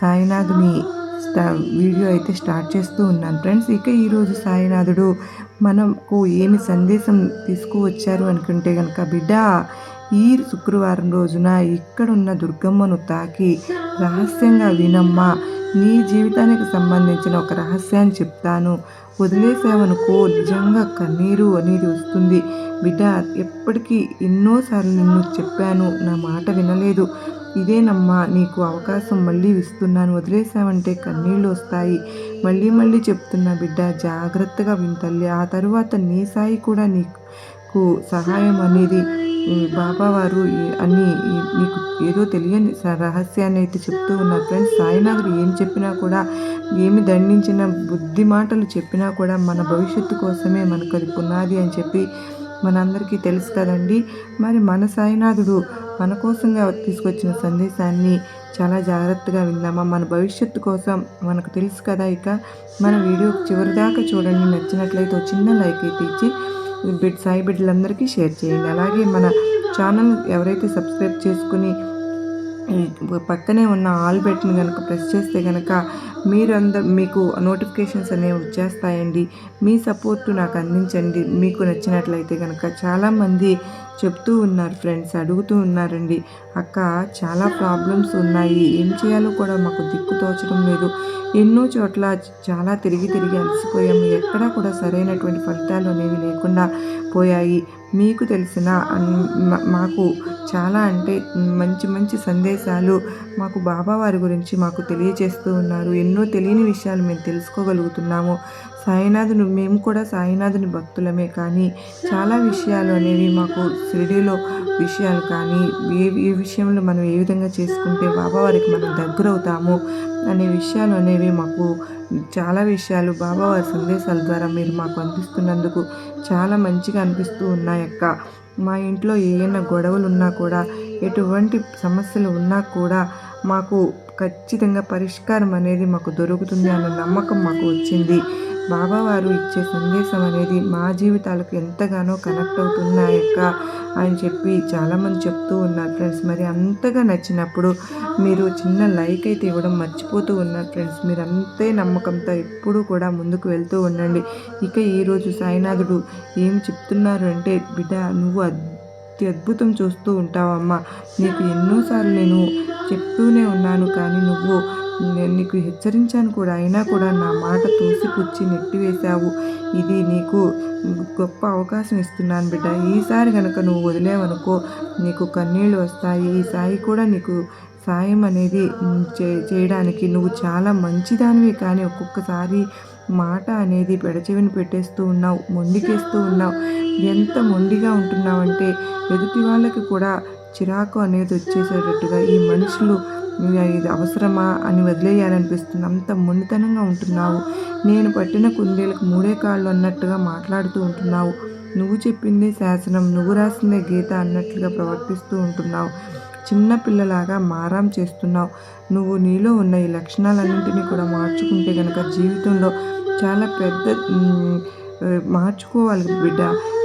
సాయినాథుని వీడియో అయితే స్టార్ట్ చేస్తూ ఉన్నాను ఫ్రెండ్స్ ఇక ఈరోజు సాయినాథుడు మనకు ఏమి సందేశం తీసుకువచ్చారు అనుకుంటే కనుక బిడ్డ ఈ శుక్రవారం రోజున ఇక్కడున్న దుర్గమ్మను తాకి రహస్యంగా వినమ్మా. నీ జీవితానికి సంబంధించిన ఒక రహస్యాన్ని చెప్తాను. వదిలేసావనుకో నిజంగా కన్నీరు అనేది వస్తుంది. బిడ్డ ఎప్పటికీ ఎన్నోసార్లు నిన్ను చెప్పాను. నా మాట వినలేదు. ఇదేనమ్మా నీకు అవకాశం మళ్ళీ ఇస్తున్నాను. వదిలేసావంటే కన్నీళ్ళు వస్తాయి. మళ్ళీ మళ్ళీ చెప్తున్నా బిడ్డ జాగ్రత్తగా తల్లి. ఆ తరువాత నీ సాయి కూడా నీకు సహాయం అనేది బాబావారు అని నీకు ఏదో తెలియని రహస్యాన్ని అయితే చెప్తూ ఉన్నారు ఫ్రెండ్స్ సాయినాథుడు ఏం చెప్పినా కూడా ఏమి దండించిన బుద్ధి మాటలు చెప్పినా కూడా మన భవిష్యత్తు కోసమే మనకు అది పునాది అని చెప్పి మనందరికీ తెలుసు కదండి. మరి మన సాయినాథుడు మన కోసంగా తీసుకొచ్చిన సందేశాన్ని చాలా జాగ్రత్తగా విందామా? మన భవిష్యత్తు కోసం మనకు తెలుసు కదా ఇక. మన వీడియో చివరిదాకా చూడండి. నచ్చినట్లయితే చిన్న లైక్ అయితే ఇచ్చి బిడ్ సాయి బిడ్డలందరికీ షేర్ చేయండి. అలాగే మన ఛానల్ ఎవరైతే సబ్స్క్రైబ్ చేసుకుని పక్కనే ఉన్న ఆల్ బెట్ని కనుక ప్రెస్ చేస్తే కనుక మీరందరూ మీకు నోటిఫికేషన్స్ అనేవి వచ్చేస్తాయండి. మీ సపోర్టు నాకు అందించండి. మీకు నచ్చినట్లయితే కనుక చాలామంది చెప్తూ ఉన్నారు ఫ్రెండ్స్ అడుగుతూ ఉన్నారండి. అక్క చాలా ప్రాబ్లమ్స్ ఉన్నాయి. ఏం చేయాలో కూడా మాకు దిక్కు తోచడం లేదు. ఎన్నో చోట్ల చాలా తిరిగి తిరిగి అలసిపోయాము. ఎక్కడా కూడా సరైనటువంటి ఫలితాలు అనేవి లేకుండా పోయాయి. మీకు తెలిసిన మాకు చాలా అంటే మంచి మంచి సందేశాలు మాకు బాబావారి గురించి మాకు తెలియజేస్తూ ఉన్నారు. ఎన్నో తెలియని విషయాలు మేము తెలుసుకోగలుగుతున్నాము. సాయినాథుని మేము కూడా సాయినాథుని భక్తులమే. కానీ చాలా విషయాలు అనేవి మాకు షిరిడీలో విషయాలు కానీ ఏ ఏ విషయంలో మనం ఏ విధంగా చేసుకుంటే బాబావారికి మనం దగ్గరవుతాము అనే విషయాలు అనేవి మాకు చాలా విషయాలు బాబావారి సందేశాల ద్వారా మీరు మాకు అందిస్తున్నందుకు చాలా మంచిగా అనిపిస్తూ ఉన్నాయక్క మా ఇంట్లో ఏమైనా గొడవలు ఉన్నా కూడా ఎటువంటి సమస్యలు ఉన్నా కూడా మాకు ఖచ్చితంగా పరిష్కారం అనేది మాకు దొరుకుతుంది అన్న నమ్మకం మాకు వచ్చింది. బాబావారు ఇచ్చే సందేశం అనేది మా జీవితాలకు ఎంతగానో కనెక్ట్ అవుతున్నాయక్క అని చెప్పి చాలామంది చెప్తూ ఉన్నారు ఫ్రెండ్స్. మరి అంతగా నచ్చినప్పుడు మీరు చిన్న లైక్ అయితే ఇవ్వడం మర్చిపోతూ ఉన్నారు ఫ్రెండ్స్. మీరు అంతే నమ్మకంతో ఎప్పుడూ కూడా ముందుకు వెళ్తూ ఉండండి. ఇక ఈరోజు సాయినాథుడు ఏం చెప్తున్నారు అంటే బిడ్డ నువ్వు అద్భుతం చూస్తూ ఉంటావమ్మా. నీకు ఎన్నోసార్లు నేను చెప్తూనే ఉన్నాను కానీ నువ్వు నేను నీకు హెచ్చరించాను కూడా. అయినా కూడా నా మాట తోసిపుచ్చి నెట్టివేశావు. ఇది నీకు గొప్ప అవకాశం ఇస్తున్నాను బిడ్డ. ఈసారి కనుక నువ్వు వదిలేవనుకో నీకు కన్నీళ్ళు వస్తాయి. ఈ సాయి కూడా నీకు సాయం అనేది చేయడానికి నువ్వు చాలా మంచిదానివి కానీ ఒక్కొక్కసారి మాట అనేది పెడచెవిని పెట్టేస్తూ ఉన్నావు మొండికేస్తూ ఉన్నావు. ఎంత మొండిగా ఉంటున్నావంటే ఎదుటి వాళ్ళకి కూడా చిరాకు అనేది వచ్చేసేటట్టుగా ఈ మనుషులు ఇది అవసరమా అని వదిలేయాలనిపిస్తుంది. అంత మొండితనంగా ఉంటున్నావు. నేను పట్టిన కుందేలకు మూడే కాళ్ళు అన్నట్టుగా మాట్లాడుతూ ఉంటున్నావు. నువ్వు చెప్పిందే శాసనం నువ్వు రాసిందే గీత అన్నట్లుగా ప్రవర్తిస్తూ ఉంటున్నావు. చిన్న పిల్లలాగా మారాం చేస్తున్నావు. నువ్వు నీలో ఉన్న ఈ లక్షణాలన్నింటినీ కూడా మార్చుకుంటే కనుక జీవితంలో చాలా పెద్ద మార్చుకోవాలి బిడ్డ.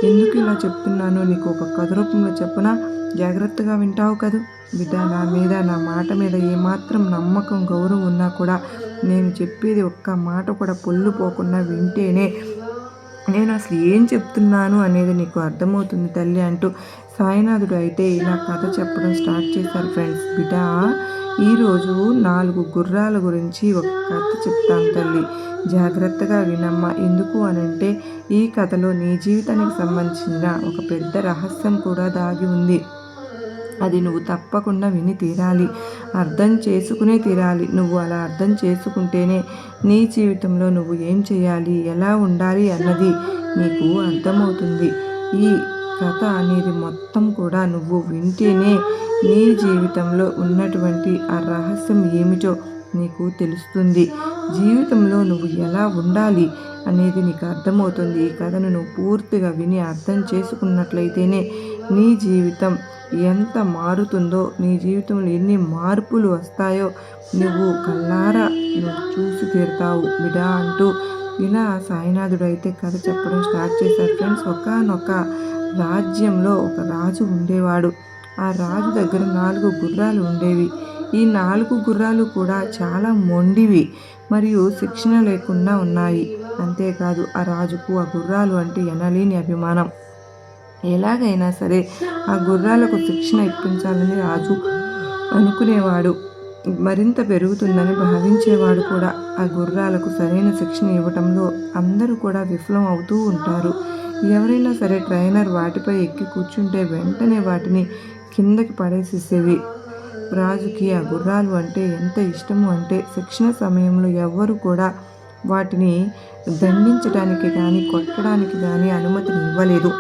ఎందుకు ఇలా చెప్తున్నానో నీకు ఒక కథ రూపంలో చెప్పనా? జాగ్రత్తగా వింటావు కదూ. బిడ్డ నా మీద నా మాట మీద ఏమాత్రం నమ్మకం గౌరవం ఉన్నా కూడా నేను చెప్పేది ఒక్క మాట కూడా పొల్లు పోకుండా వింటేనే నేను అసలు ఏం చెప్తున్నాను అనేది నీకు అర్థమవుతుంది తల్లి అంటూ సాయినాథుడు అయితే ఇలా కథ చెప్పడం స్టార్ట్ చేశారు ఫ్రెండ్స్. బిడ్డ ఈరోజు నాలుగు గుర్రాల గురించి ఒక కథ చెప్తాను తల్లి. జాగ్రత్తగా వినమ్మా. ఎందుకు అనంటే ఈ కథలో నీ జీవితానికి సంబంధించిన ఒక పెద్ద రహస్యం కూడా దాగి ఉంది. అది నువ్వు తప్పకుండా విని తీరాలి. అర్థం చేసుకునే తీరాలి. నువ్వు అలా అర్థం చేసుకుంటేనే నీ జీవితంలో నువ్వు ఏం చేయాలి ఎలా ఉండాలి అన్నది నీకు అర్థమవుతుంది. ఈ కథ అనేది మొత్తం కూడా నువ్వు వింటేనే నీ జీవితంలో ఉన్నటువంటి ఆ రహస్యం ఏమిటో నీకు తెలుస్తుంది. జీవితంలో నువ్వు ఎలా ఉండాలి అనేది నీకు అర్థమవుతుంది. ఈ కథను నువ్వు పూర్తిగా విని అర్థం చేసుకున్నట్లయితేనే నీ జీవితం ఎంత మారుతుందో నీ జీవితంలో ఎన్ని మార్పులు వస్తాయో నువ్వు కల్లారా నువ్వు చూసి తీరుతావు. బిడా అంటూ ఇలా సాయినాథుడు అయితే కథ చెప్పడం స్టార్ట్ చేశారు ఫ్రెండ్స్ ఒకనొక రాజ్యంలో ఒక రాజు ఉండేవాడు. ఆ రాజు దగ్గర నాలుగు గుర్రాలు ఉండేవి. ఈ నాలుగు గుర్రాలు కూడా చాలా మొండివి మరియు శిక్షణ లేకుండా ఉన్నాయి. అంతేకాదు ఆ రాజుకు ఆ గుర్రాలు అంటే ఎనలేని అభిమానం. ఎలాగైనా సరే ఆ గుర్రాలకు శిక్షణ ఇప్పించాలని రాజు అనుకునేవాడు. మరింత పెరుగుతుందని భావించేవాడు కూడా. ఆ గుర్రాలకు సరైన శిక్షణ ఇవ్వటంలో అందరూ కూడా విఫలం అవుతూ ఉంటారు. ఎవరైనా సరే ట్రైనర్ వాటిపై ఎక్కి కూర్చుంటే వెంటనే వాటిని కిందకి పడేసేసేవి. రాజుకి ఆ గుర్రాలు అంటే ఎంత ఇష్టము అంటే శిక్షణ సమయంలో ఎవ్వరు కూడా వాటిని దండించడానికి కానీ కొట్టడానికి కానీ అనుమతిని ఇవ్వలేదు.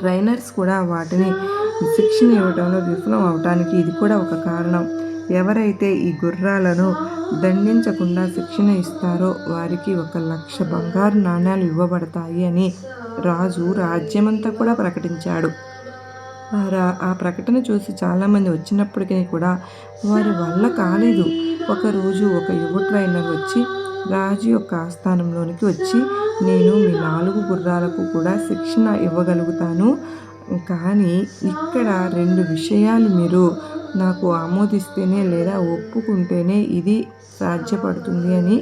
ట్రైనర్స్ కూడా వాటిని శిక్షణ ఇవ్వడంలో విఫలం అవడానికి ఇది కూడా ఒక కారణం. ఎవరైతే ఈ గుర్రాలను దండించకుండా శిక్షణ ఇస్తారో వారికి ఒక లక్ష బంగారు నాణ్యాలు ఇవ్వబడతాయి అని రాజు రాజ్యమంతా కూడా ప్రకటించాడు. ఆ ప్రకటన చూసి చాలామంది వచ్చినప్పటికీ కూడా వారి వల్ల కాలేదు. ఒకరోజు ఒక యువ ట్రైనర్ వచ్చి రాజు యొక్క ఆస్థానంలోనికి వచ్చి నేను మీ నాలుగు గుర్రాలకు కూడా శిక్షణ ఇవ్వగలుగుతాను. కానీ ఇక్కడ రెండు విషయాలు మీరు నాకు ఆమోదిస్తేనే లేదా ఒప్పుకుంటేనే ఇది సాధ్యపడుతుంది అని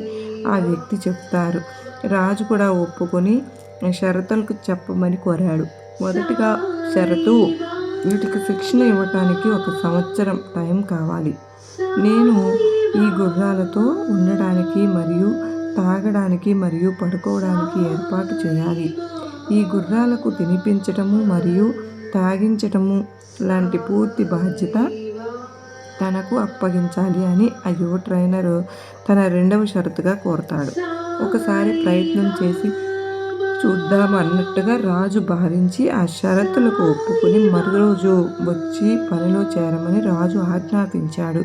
ఆ వ్యక్తి చెప్తారు. రాజు కూడా ఒప్పుకొని షరతులకు చెప్పమని కోరాడు. మొదటిగా షరతు వీటికి శిక్షణ ఇవ్వటానికి ఒక సంవత్సరం టైం కావాలి. నేను ఈ గుర్రాలతో ఉండడానికి మరియు తాగడానికి మరియు పడుకోవడానికి ఏర్పాటు చేయాలి. ఈ గుర్రాలకు తినిపించటము మరియు తాగించటము లాంటి పూర్తి బాధ్యత తనకు అప్పగించాలి అని ఆ యువ ట్రైనర్ తన రెండవ షరతుగా కోరతాడు. ఒకసారి ప్రయత్నం చేసి చూద్దాం అన్నట్టుగా రాజు భావించి ఆ షరతులకు ఒప్పుకుని మరురోజు వచ్చి పనిలో చేరమని రాజు ఆజ్ఞాపించాడు.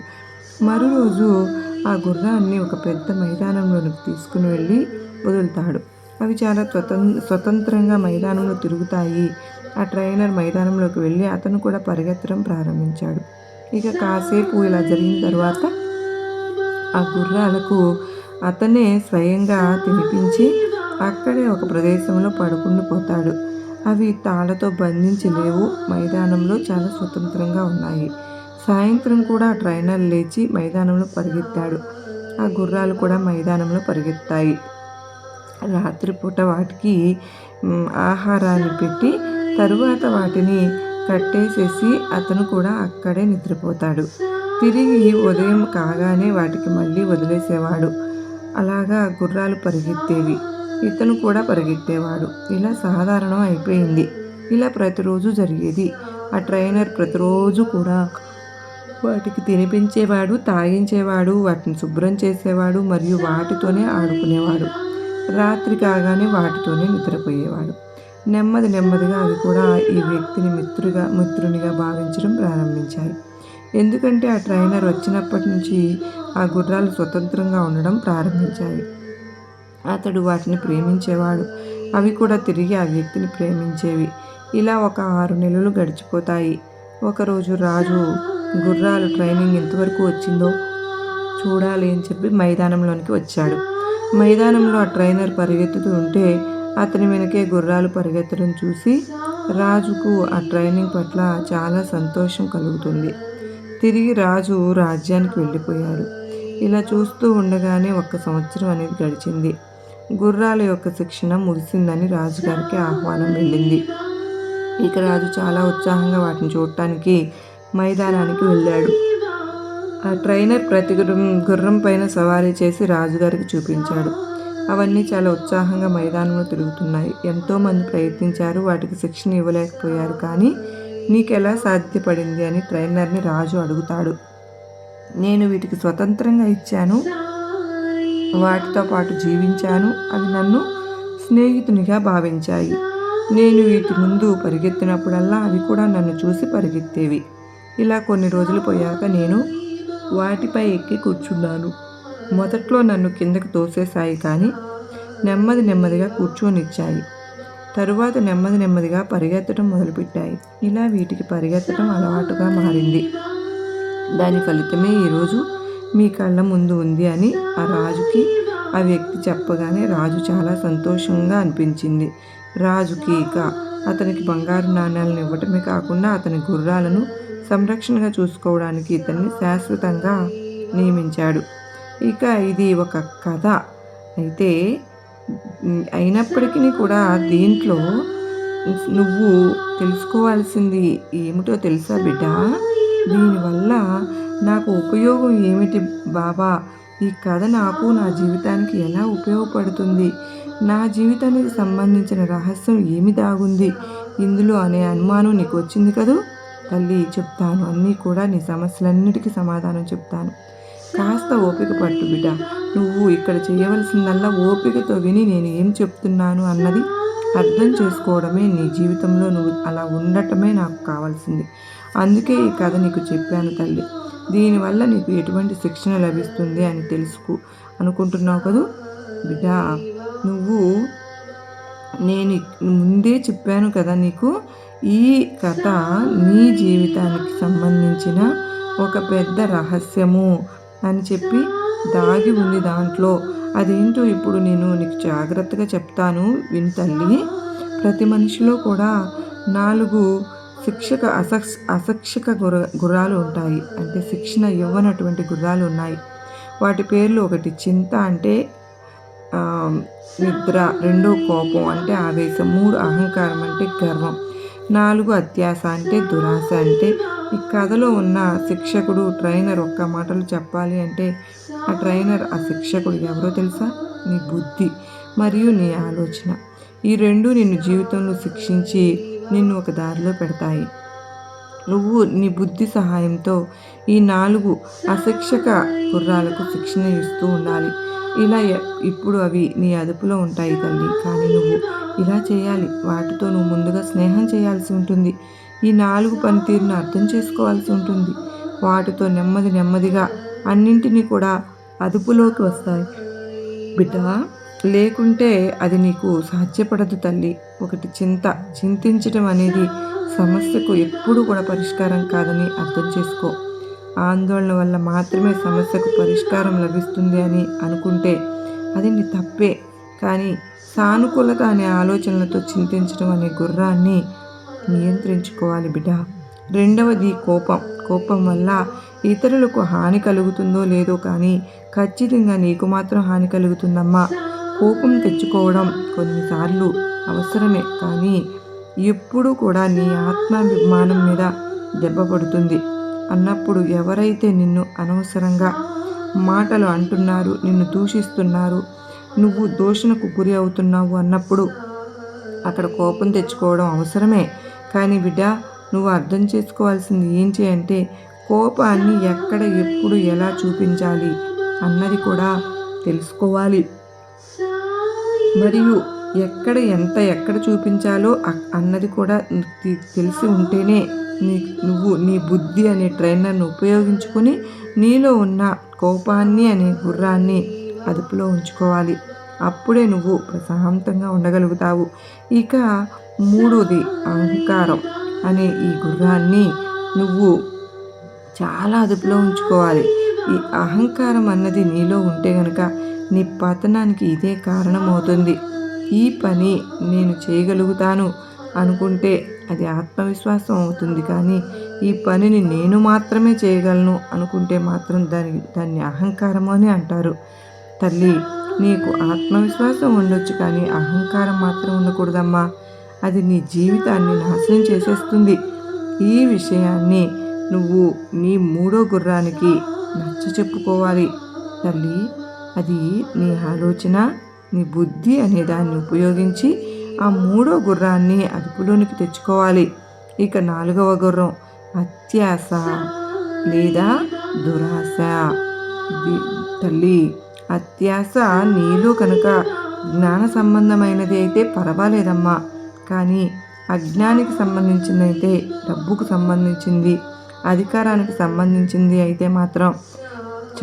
మరోరోజు ఆ గుర్రాన్ని ఒక పెద్ద మైదానంలోనికి తీసుకుని వెళ్ళి వదులుతాడు. అవి చాలా స్వతం స్వతంత్రంగా మైదానంలో తిరుగుతాయి. ఆ ట్రైనర్ మైదానంలోకి వెళ్ళి అతను కూడా పరిగెత్తడం ప్రారంభించాడు. ఇక కాసేపు ఇలా జరిగిన తర్వాత ఆ గుర్రాలకు అతనే స్వయంగా తినిపించి అక్కడే ఒక ప్రదేశంలో పడుకుని పోతాడు. అవి తాళతో బంధించి లేవు. మైదానంలో చాలా స్వతంత్రంగా ఉన్నాయి. సాయంత్రం కూడా ట్రైనర్ లేచి మైదానంలో పరిగెత్తాడు. ఆ గుర్రాలు కూడా మైదానంలో పరిగెత్తాయి. రాత్రిపూట వాటికి ఆహారాన్ని పెట్టి తరువాత వాటిని కట్టేసేసి అతను కూడా అక్కడే నిద్రపోతాడు. తిరిగి ఉదయం కాగానే వాటికి మళ్ళీ వదిలేసేవాడు. అలాగా గుర్రాలు పరిగెత్తేవి. ఇతను కూడా పరిగెత్తేవాడు. ఇలా సాధారణం అయిపోయింది. ఇలా ప్రతిరోజు జరిగేది. ఆ ట్రైనర్ ప్రతిరోజు కూడా వాటికి తినిపించేవాడు తాగించేవాడు వాటిని శుభ్రం చేసేవాడు మరియు వాటితోనే ఆడుకునేవాడు. రాత్రి కాగానే వాటితోనే నిద్రపోయేవాడు. నెమ్మది నెమ్మదిగా అవి కూడా ఈ వ్యక్తిని మిత్రుగా మిత్రునిగా భావించడం ప్రారంభించాయి. ఎందుకంటే ఆ ట్రైనర్ వచ్చినప్పటి నుంచి ఆ గుర్రాలు స్వతంత్రంగా ఉండడం ప్రారంభించాయి. అతడు వాటిని ప్రేమించేవాడు. అవి కూడా తిరిగి ఆ వ్యక్తిని ప్రేమించేవి. ఇలా ఒక ఆరు నెలలు గడిచిపోతాయి. ఒకరోజు రాజు గుర్రాలు ట్రైనింగ్ ఎంతవరకు వచ్చిందో చూడాలి అని చెప్పి మైదానంలోనికి వచ్చాడు. మైదానంలో ఆ ట్రైనర్ పరిగెత్తుతూ ఉంటే అతని వెనకే గుర్రాలు పరిగెత్తడం చూసి రాజుకు ఆ ట్రైనింగ్ పట్ల చాలా సంతోషం కలుగుతుంది. తిరిగి రాజు రాజ్యానికి వెళ్ళిపోయాడు. ఇలా చూస్తూ ఉండగానే ఒక్క సంవత్సరం అనేది గడిచింది. గుర్రాల యొక్క శిక్షణ ముగిసిందని రాజుగారికి ఆహ్వానం వెళ్ళింది. ఇక రాజు చాలా ఉత్సాహంగా వాటిని చూడటానికి మైదానానికి వెళ్ళాడు. ఆ ట్రైనర్ ప్రతి గుర్రం పైన సవారీ చేసి రాజుగారికి చూపించాడు. అవన్నీ చాలా ఉత్సాహంగా మైదానంలో తిరుగుతున్నాయి. ఎంతోమంది ప్రయత్నించారు వాటికి శిక్షణ ఇవ్వలేకపోయారు. కానీ నీకెలా సాధ్యపడింది అని ట్రైనర్ని రాజు అడుగుతాడు. నేను వీటికి స్వతంత్రంగా ఇచ్చాను. వాటితో పాటు జీవించాను. అవి నన్ను స్నేహితునిగా భావించాయి. నేను వీటి ముందు పరిగెత్తినప్పుడల్లా అవి కూడా నన్ను చూసి పరిగెత్తేవి. ఇలా కొన్ని రోజులు పోయాక నేను వాటిపై ఎక్కి కూర్చున్నాను. మొదట్లో నన్ను కిందకు తోసేశాయి కానీ నెమ్మది నెమ్మదిగా కూర్చోనిచ్చాయి. తరువాత నెమ్మది నెమ్మదిగా పరిగెత్తడం మొదలుపెట్టాయి. ఇలా వీటికి పరిగెత్తడం అలవాటుగా మారింది. దాని ఫలితమే ఈరోజు మీ కళ్ళ ముందు ఉంది అని ఆ రాజుకి ఆ వ్యక్తి చెప్పగానే రాజు చాలా సంతోషంగా అనిపించింది. రాజుకి ఇక అతనికి బంగారు నాణ్యాలను ఇవ్వటమే కాకుండా అతని గుర్రాలను సంరక్షణగా చూసుకోవడానికి ఇతన్ని శాశ్వతంగా నియమించాడు. ఇక ఇది ఒక కథ. అయితే అయినప్పటికీ కూడా దీంట్లో నువ్వు తెలుసుకోవాల్సింది ఏమిటో తెలుసా బిడ్డ? దీనివల్ల నాకు ఉపయోగం ఏమిటి బాబా? ఈ కథ నాకు నా జీవితానికి ఎలా ఉపయోగపడుతుంది? నా జీవితానికి సంబంధించిన రహస్యం ఏమి దాగుంది? ఇందులో అనే అనుమానం నీకు వచ్చింది కదూ? తల్లి చెప్తాను. అన్నీ కూడా నీ సమస్యలన్నిటికీ సమాధానం చెప్తాను. కాస్త ఓపిక పట్టు బిడ్డ. నువ్వు ఇక్కడ చేయవలసిందల్లా ఓపికతో విని నేను ఏం చెప్తున్నాను అన్నది అర్థం చేసుకోవడమే నీ జీవితంలో నువ్వు అలా ఉండటమే నాకు కావాల్సింది. అందుకే ఈ కథ నీకు చెప్పాను తల్లి. దీనివల్ల నీకు ఎటువంటి శిక్షణ లభిస్తుంది అని తెలుసుకు. అనుకుంటున్నావు కదూ? బిడ్డ నువ్వు నేను ముందే చెప్పాను కదా నీకు. ఈ కథ నీ జీవితానికి సంబంధించిన ఒక పెద్ద రహస్యము అని చెప్పి దాగి ఉంది దాంట్లో. అదేంటో ఇప్పుడు నేను నీకు జాగ్రత్తగా చెప్తాను విను తల్లి ప్రతి మనిషిలో కూడా నాలుగు శిక్షక అసక్ష అశిక్షక గుర గుర్రాలు ఉంటాయి. అంటే శిక్షణ ఇవ్వనటువంటి గుర్రాలు ఉన్నాయి. వాటి పేర్లు ఒకటి చింత అంటే నిద్ర రెండో కోపం అంటే ఆవేశం మూడు అహంకారం అంటే గర్వం. నాలుగు అత్యాస అంటే దురాశ అంటే ఈ కథలో ఉన్న శిక్షకుడు ట్రైనర్ ఒక్క మాటలు చెప్పాలి అంటే ఆ ట్రైనర్ ఆ శిక్షకుడు ఎవరో తెలుసా? నీ బుద్ధి మరియు నీ ఆలోచన. ఈ రెండు నిన్ను జీవితంలో శిక్షించి నిన్ను ఒక దారిలో పెడతాయి. నువ్వు నీ బుద్ధి సహాయంతో ఈ నాలుగు అశిక్షక గుర్రాలకు శిక్షణ ఇస్తూ ఉండాలి. ఇలా ఎ- ఇప్పుడు అవి నీ అదుపులో ఉంటాయి తల్లి. కానీ నువ్వు ఇలా చేయాలి. వాటితో నువ్వు ముందుగా స్నేహం చేయాల్సి ఉంటుంది. ఈ నాలుగు పనితీరును అర్థం చేసుకోవాల్సి ఉంటుంది. వాటితో నెమ్మది నెమ్మదిగా అన్నింటినీ కూడా అదుపులోకి వస్తాయి. బిడ్డ లేకుంటే అది నీకు సాధ్యపడదు తల్లి. ఒకటి చింత చింతించడం అనేది సమస్యకు ఎప్పుడు కూడా పరిష్కారం కాదని అర్థం చేసుకో. ఆందోళన వల్ల మాత్రమే సమస్యకు పరిష్కారం లభిస్తుంది అని అనుకుంటే అది నీ తప్పే. కానీ సానుకూలత అనే ఆలోచనలతో చింతించడం అనే గుర్రాన్ని నియంత్రించుకోవాలి బిడ్డ. రెండవది కోపం. కోపం వల్ల ఇతరులకు హాని కలుగుతుందో లేదో కానీ ఖచ్చితంగా నీకు మాత్రం హాని కలుగుతుందమ్మా. కోపం తెచ్చుకోవడం కొన్నిసార్లు అవసరమే కానీ ఎప్పుడూ కూడా నీ ఆత్మాభిమానం మీద దెబ్బ పడుతుంది. అన్నప్పుడు ఎవరైతే నిన్ను అనవసరంగా మాటలు అంటున్నారు నిన్ను దూషిస్తున్నారు నువ్వు దూషణకు గురి అవుతున్నావు అన్నప్పుడు అక్కడ కోపం తెచ్చుకోవడం అవసరమే. కానీ బిడ్డ నువ్వు అర్థం చేసుకోవాల్సింది ఏంటి అంటే కోపాన్ని ఎక్కడ ఎప్పుడు ఎలా చూపించాలి అన్నది కూడా తెలుసుకోవాలి. మరియు ఎక్కడ ఎంత ఎక్కడ చూపించాలో అన్నది కూడా తెలిసి ఉంటేనే నీ నువ్వు నీ బుద్ధి అనే ట్రైనర్ను ఉపయోగించుకొని నీలో ఉన్న కోపాన్ని అనే గుర్రాన్ని అదుపులో ఉంచుకోవాలి. అప్పుడే నువ్వు ప్రశాంతంగా ఉండగలుగుతావు. ఇక మూడోది అహంకారం అనే ఈ గుర్రాన్ని నువ్వు చాలా అదుపులో ఉంచుకోవాలి. ఈ అహంకారం అన్నది నీలో ఉంటే గనక నీ పతనానికి ఇదే కారణమవుతుంది. ఈ పని నేను చేయగలుగుతాను అనుకుంటే అది ఆత్మవిశ్వాసం అవుతుంది కానీ ఈ పనిని నేను మాత్రమే చేయగలను అనుకుంటే మాత్రం దాని దాన్ని అహంకారము అని అంటారు. తల్లి నీకు ఆత్మవిశ్వాసం ఉండొచ్చు కానీ అహంకారం మాత్రం ఉండకూడదమ్మా. అది నీ జీవితాన్ని నాశనం చేసేస్తుంది. ఈ విషయాన్ని నువ్వు నీ మూడో గుర్రానికి నచ్చ చెప్పుకోవాలి తల్లి అది నీ ఆలోచన? నీ బుద్ధి అనే దాన్ని ఉపయోగించి ఆ మూడో గుర్రాన్ని అదుపులోనికి తెచ్చుకోవాలి. ఇక నాలుగవ గుర్రం అత్యాస లేదా దురాశ. తల్లి అత్యాస నీలో కనుక జ్ఞాన సంబంధమైనది అయితే పర్వాలేదమ్మా. కానీ అజ్ఞానికి సంబంధించిందైతే డబ్బుకు సంబంధించింది అధికారానికి సంబంధించింది అయితే మాత్రం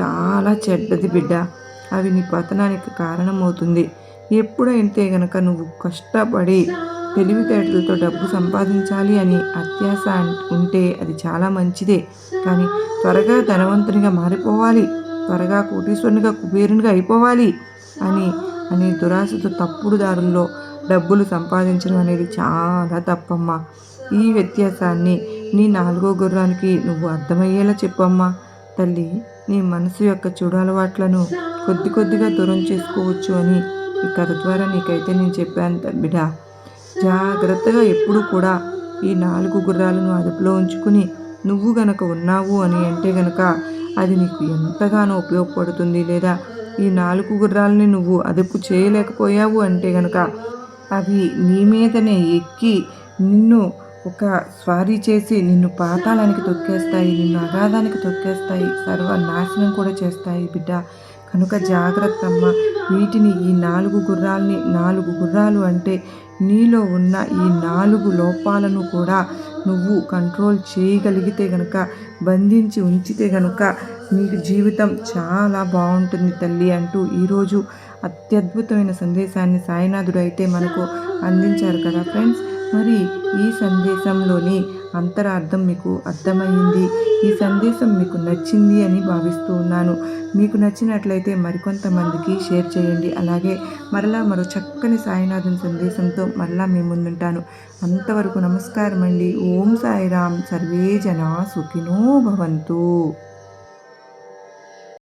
చాలా చెడ్డది బిడ్డ. అవి నీ పతనానికి కారణమవుతుంది. ఎప్పుడైతే గనక నువ్వు కష్టపడి తెలివితేటలతో డబ్బు సంపాదించాలి అని అత్యాశ ఉంటే అది చాలా మంచిదే. కానీ త్వరగా ధనవంతునిగా మారిపోవాలి. త్వరగా కోటీశ్వరునిగా కుబేరునిగా అయిపోవాలి అని అనే దురాశతో తప్పుడు దారుల్లో డబ్బులు సంపాదించడం అనేది చాలా తప్పమ్మా. ఈ వ్యత్యాసాన్ని నీ నాలుగో గుర్రానికి నువ్వు అర్థమయ్యేలా చెప్పమ్మా తల్లి. నీ మనసు యొక్క చెడు అలవాట్లను కొద్ది కొద్దిగా దూరం చేసుకోవచ్చు అని ఈ కథ ద్వారా నీకైతే నేను చెప్పాను త- బిడ్డ జాగ్రత్తగా ఎప్పుడు కూడా ఈ నాలుగు గుర్రాలను అదుపులో ఉంచుకుని నువ్వు గనక ఉన్నావు అని అంటే గనక అది నీకు ఎంతగానో ఉపయోగపడుతుంది లేదా ఈ నాలుగు గుర్రాలని నువ్వు అదుపు చేయలేకపోయావు అంటే గనక అవి నీ మీదనే ఎక్కి నిన్ను ఒక స్వారీ చేసి నిన్ను పాతాళానికి తొక్కేస్తాయి నిన్ను అగాధానికి తొక్కేస్తాయి సర్వనాశనం కూడా చేస్తాయి బిడ్డ. కనుక జాగ్రత్త అమ్మ వీటిని ఈ నాలుగు గుర్రాల్ని నాలుగు గుర్రాలు అంటే నీలో ఉన్న ఈ నాలుగు లోపాలను కూడా నువ్వు కంట్రోల్ చేయగలిగితే గనుక బంధించి ఉంచితే గనుక నీకు జీవితం చాలా బాగుంటుంది తల్లి అంటూ ఈరోజు అత్యద్భుతమైన సందేశాన్ని సాయినాథుడు అయితే మనకు అందించారు కదా ఫ్రెండ్స్. మరి ఈ సందేశంలోని అంతరార్థం మీకు అర్థమైంది. ఈ సందేశం మీకు నచ్చింది అని భావిస్తూ ఉన్నాను. మీకు నచ్చినట్లయితే మరికొంతమందికి షేర్ చేయండి. అలాగే మరలా మరో చక్కని సాయినాథుని సందేశంతో మరలా మీ ముందుంటాను. అంతవరకు నమస్కారం అండి ఓం సాయిరామ్. సర్వే జనా సుఖినో భవంతు.